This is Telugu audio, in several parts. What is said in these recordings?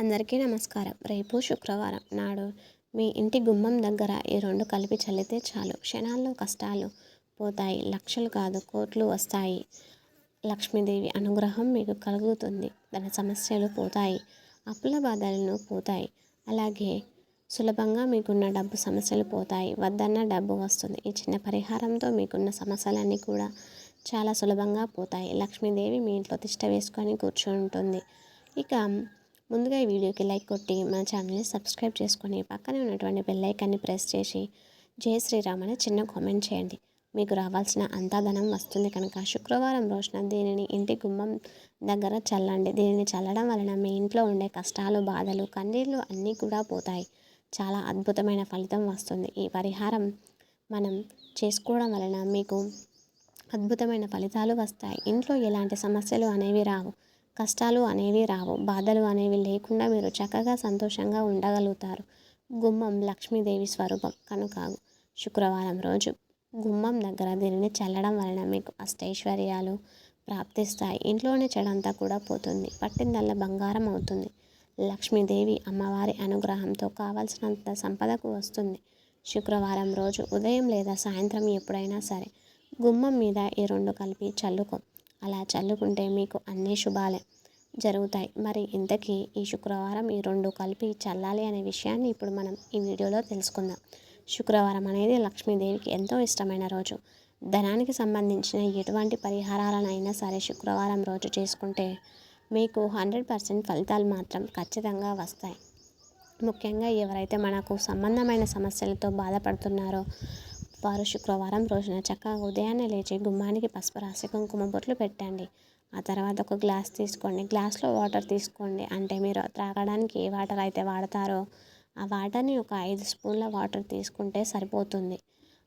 అందరికీ నమస్కారం. రేపు శుక్రవారం నాడు మీ ఇంటి గుమ్మం దగ్గర ఈ రెండు కలిపి చల్లితే చాలు. క్షణాల్లో కష్టాలు పోతాయి. లక్షలు కాదు కోట్లు వస్తాయి. లక్ష్మీదేవి అనుగ్రహం మీకు కలుగుతుంది. తన సమస్యలు పోతాయి. అప్పుల బాధలను పోతాయి. అలాగే సులభంగా మీకున్న డబ్బు సమస్యలు పోతాయి. వద్దన్న డబ్బు వస్తుంది. ఈ చిన్న పరిహారంతో మీకున్న సమస్యలన్నీ కూడా చాలా సులభంగా పోతాయి. లక్ష్మీదేవి మీ ఇంట్లో తిష్ట వేసుకొని కూర్చుంటుంది. ఇక ముందుగా ఈ వీడియోకి లైక్ కొట్టి మన ఛానల్ని సబ్స్క్రైబ్ చేసుకొని పక్కనే ఉన్నటువంటి బెల్లైకాన్ని ప్రెస్ చేసి జై శ్రీరామ్ అని చిన్న కామెంట్ చేయండి. మీకు రావాల్సిన అంతా ధనం వస్తుంది కనుక శుక్రవారం రోజున దీనిని ఇంటి గుమ్మం దగ్గర చల్లండి. దీనిని చల్లడం వలన మీ ఇంట్లో ఉండే కష్టాలు బాధలు కన్నీళ్ళు అన్నీ కూడా పోతాయి. చాలా అద్భుతమైన ఫలితం వస్తుంది. ఈ పరిహారం మనం చేసుకోవడం వలన మీకు అద్భుతమైన ఫలితాలు వస్తాయి. ఇంట్లో ఎలాంటి సమస్యలు అనేవి రావు. కష్టాలు అనేవి రావు బాధలు అనేవి లేకుండా మీరు చక్కగా సంతోషంగా ఉండగలుగుతారు. గుమ్మం లక్ష్మీదేవి స్వరూపం కనుక శుక్రవారం రోజు గుమ్మం దగ్గర దీనిని చల్లడం వలన మీకు అష్టైశ్వర్యాలు ప్రాప్తిస్తాయి. ఇంట్లోనే చెడంతా కూడా పోతుంది పట్టిందల్లా బంగారం అవుతుంది. లక్ష్మీదేవి అమ్మవారి అనుగ్రహంతో కావలసినంత సంపదకు వస్తుంది. శుక్రవారం రోజు ఉదయం లేదా సాయంత్రం ఎప్పుడైనా సరే గుమ్మం మీద ఈ రెండు కలిపి చల్లుకో. అలా చల్లుకుంటే మీకు అన్ని శుభాలే జరుగుతాయి. మరి ఇంతకీ ఈ శుక్రవారం ఈ రెండు కలిపి చల్లాలి అనే విషయాన్ని ఇప్పుడు మనం ఈ వీడియోలో తెలుసుకుందాం. శుక్రవారం అనేది లక్ష్మీదేవికి ఎంతో ఇష్టమైన రోజు. ధనానికి సంబంధించిన ఎటువంటి పరిహారాలనైనా సరే శుక్రవారం రోజు చేసుకుంటే మీకు హండ్రెడ్ పర్సెంట్ ఫలితాలు మాత్రం ఖచ్చితంగా వస్తాయి. ముఖ్యంగా ఎవరైతే మనకు సంబంధమైన సమస్యలతో బాధపడుతున్నారో వారు శుక్రవారం రోజున చక్కగా ఉదయాన్నే లేచి గుమ్మానికి పసుపు రాసి కుంకుమ బొట్లు పెట్టండి. ఆ తర్వాత ఒక గ్లాస్ తీసుకోండి. గ్లాస్లో వాటర్ తీసుకోండి. అంటే మీరు త్రాగడానికి ఏ వాటర్ అయితే వాడతారో ఆ వాటర్ని ఒక ఐదు స్పూన్ల వాటర్ తీసుకుంటే సరిపోతుంది.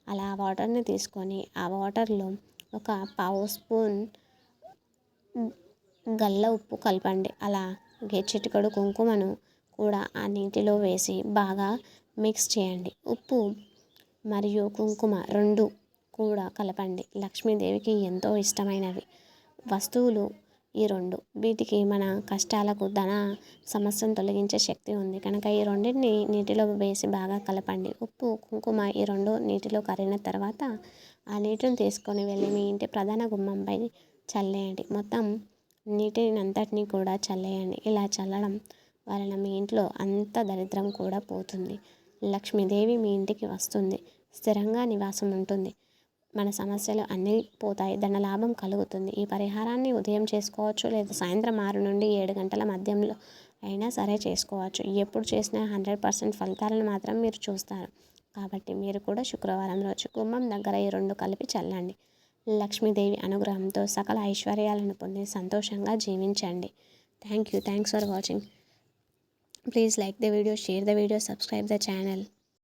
అలా ఆ వాటర్ని తీసుకొని ఆ వాటర్లో ఒక పావు స్పూన్ గల్ల ఉప్పు కలపండి. అలా చిటికడు కుంకుమను కూడా ఆ నీటిలో వేసి బాగా మిక్స్ చేయండి. ఉప్పు మరియు కుంకుమ రెండు కూడా కలపండి. లక్ష్మీదేవికి ఎంతో ఇష్టమైనవి. వస్తువులు ఈ రెండు. వీటికి మన కష్టాలకు ధన సమస్యను తొలగించే శక్తి ఉంది. కనుక ఈ రెండింటిని నీటిలో వేసి బాగా కలపండి. ఉప్పు కుంకుమ ఈ రెండు నీటిలో కరిగిన తర్వాత ఆ నీటిని తీసుకొని వెళ్ళి మీ ఇంటి ప్రధాన గుమ్మంపై చల్లేయండి. మొత్తం నీటిని అంతటినీ కూడా చల్లేయండి. ఇలా చల్లడం వలన మీ ఇంట్లో అంత దరిద్రం కూడా పోతుంది. లక్ష్మీదేవి మీ ఇంటికి వస్తుంది. స్థిరంగా నివాసం ఉంటుంది. మన సమస్యలు అన్నీ పోతాయి. ధనలాభం కలుగుతుంది. ఈ పరిహారాన్ని ఉదయం చేసుకోవచ్చు లేదా సాయంత్రం ఆరు నుండి ఏడు గంటల మధ్యంలో అయినా సరే చేసుకోవచ్చు. ఎప్పుడు చేసినా హండ్రెడ్ పర్సెంట్ ఫలితాలను మాత్రం మీరు చూస్తారు. కాబట్టి మీరు కూడా శుక్రవారం రోజు గుమ్మం దగ్గర ఈ రెండు కలిపి చల్లండి. లక్ష్మీదేవి అనుగ్రహంతో సకల ఐశ్వర్యాలను పొంది సంతోషంగా జీవించండి. Thank you. Thanks for watching. Please like the video, share the video, subscribe the channel.